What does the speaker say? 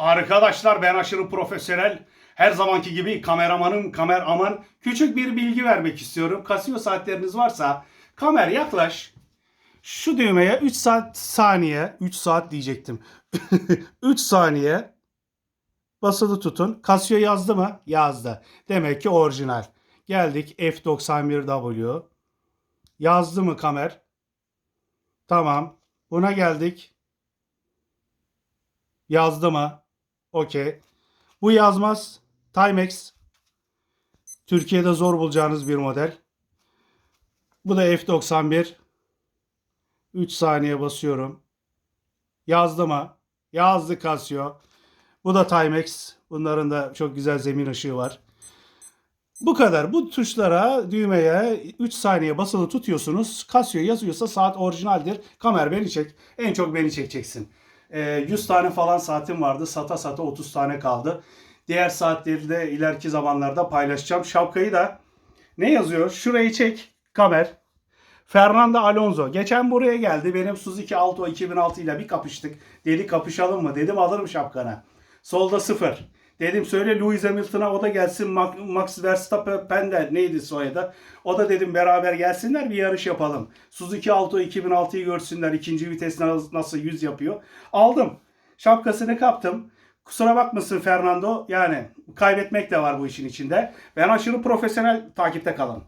Arkadaşlar ben aşırı profesyonel. Her zamanki gibi kameramanım, kameraman. Küçük bir bilgi vermek istiyorum. Casio saatleriniz varsa kamer yaklaş. Şu düğmeye 3 saat saniye, 3 saat diyecektim. 3 saniye basılı tutun. Casio yazdı mı? Yazdı. Demek ki orijinal. Geldik F91W. Yazdı mı kamer? Tamam. Buna geldik. Yazdı mı? Okey. Bu yazmaz. Timex. Türkiye'de zor bulacağınız bir model. Bu da F91. 3 saniye basıyorum. Yazdı mı? Yazdı Casio. Bu da Timex. Bunların da çok güzel zemin ışığı var. Bu kadar. Bu tuşlara, düğmeye 3 saniye basılı tutuyorsunuz. Casio yazıyorsa saat orijinaldir. Kamer beni çek. En çok beni çekeceksin. Ee, 100 tane falan saatim vardı. Sata sata 30 tane kaldı. Diğer saatleri de ileriki zamanlarda paylaşacağım. Şapkayı da ne yazıyor? Şurayı çek. Kamer. Fernando Alonso. Geçen buraya geldi. Benim Suzuki Alto 2006 ile bir kapıştık. Dedi kapışalım mı? Dedim alırım şapkanı. Solda sıfır. Dedim söyle Lewis Hamilton'a o da gelsin. Max Verstappen de neydi soyadı? O da dedim beraber gelsinler bir yarış yapalım. Suzuki Alto 2006'yı görsünler. ikinci vites nasıl 100 yapıyor. Aldım. Şapkasını kaptım. Kusura bakmasın Fernando. Yani kaybetmek de var bu işin içinde. Ben aşırı profesyonel takipte kalın.